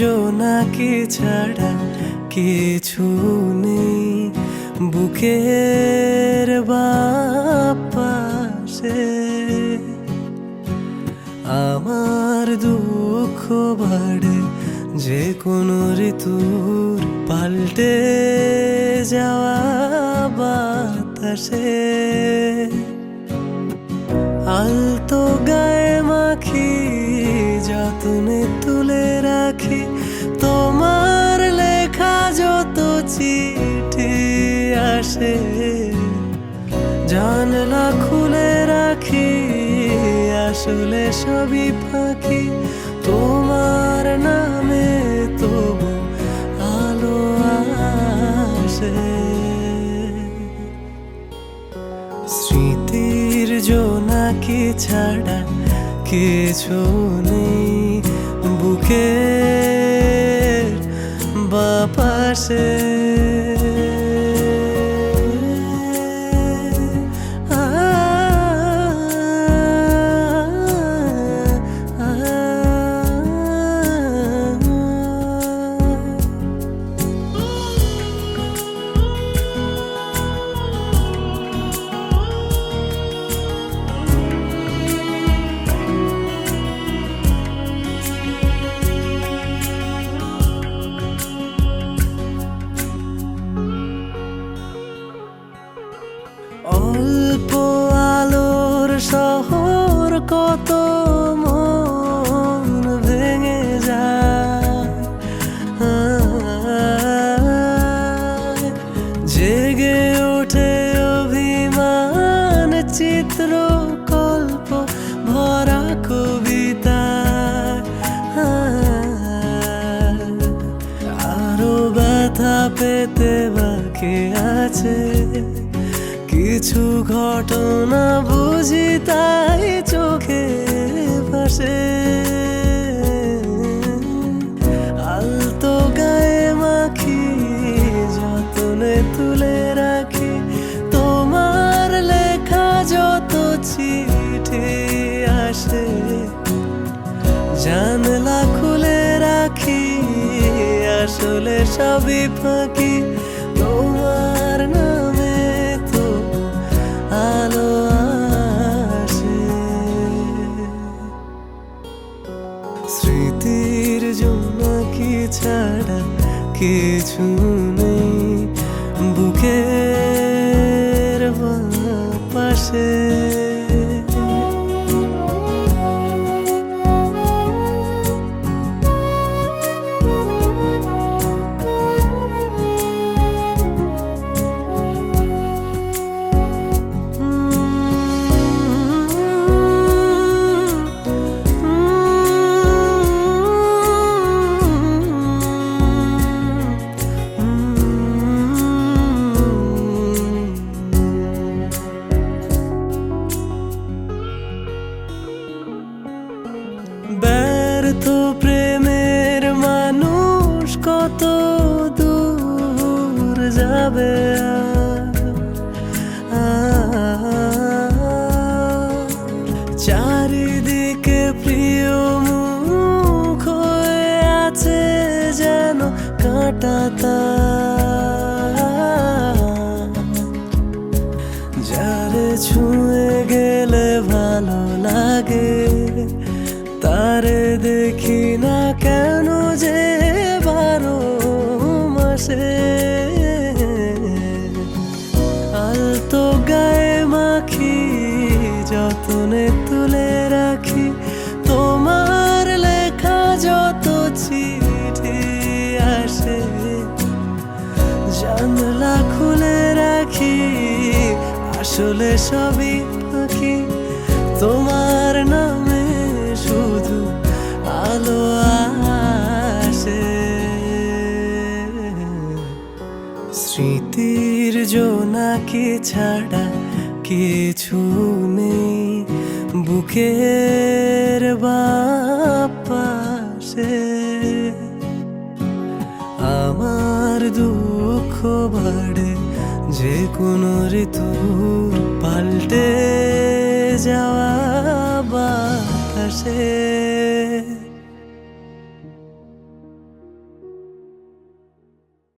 জোনাকি ছাড়া কিছু নেই। বুকের বাপাশে আমার দুঃখ বাড়ে, যে কোনো ঋতুর পাল্টে যাওয়া বাতাসে। আলতো গায়ে মাখি যতনে রাখি তোমার লেখা যত চিঠি আসে, জানলা খুলে রাখি, আসলে সবই ফাঁকি। তোমার নামে তবু আলো আসে। স্মৃতির জোনাকি ছাড়া কিছু নেই। que va a pasar. কত মন ভেঙে যায়। জেগে ওঠে অভিমান চিত্র কল্প ভরা কবিতা আরও ব্যথা পেতে বাকি আছে। কিছু ঘটনা বুঝি সবই ফাঁকি, তোমার নামে তো আলো আসে। স্মৃতির জন্য কি ছাড়া কিছু নেই, বুকের পাশে। কত দূর যাবে? চারিদিকে প্রিয় মুখ হয়ে আছে যেন কাঁটা। যারে ছুঁয়ে গেলে ভালো লাগে মাসে আলতো গায়ে মাখি, যতনে তুলে রাখি। তোমার লেখা যত চিঠি আসে, জানলা খুলে রাখি, আসলে সবই পাখি। তোমার নামে স্মৃতির জোনাকি ছাড়া কিছু নেই। বুকের বাপাশে আমার দুঃখ বাড়ে, যে কোনো ঋতুর পাল্টে যাওয়া বাতাসে।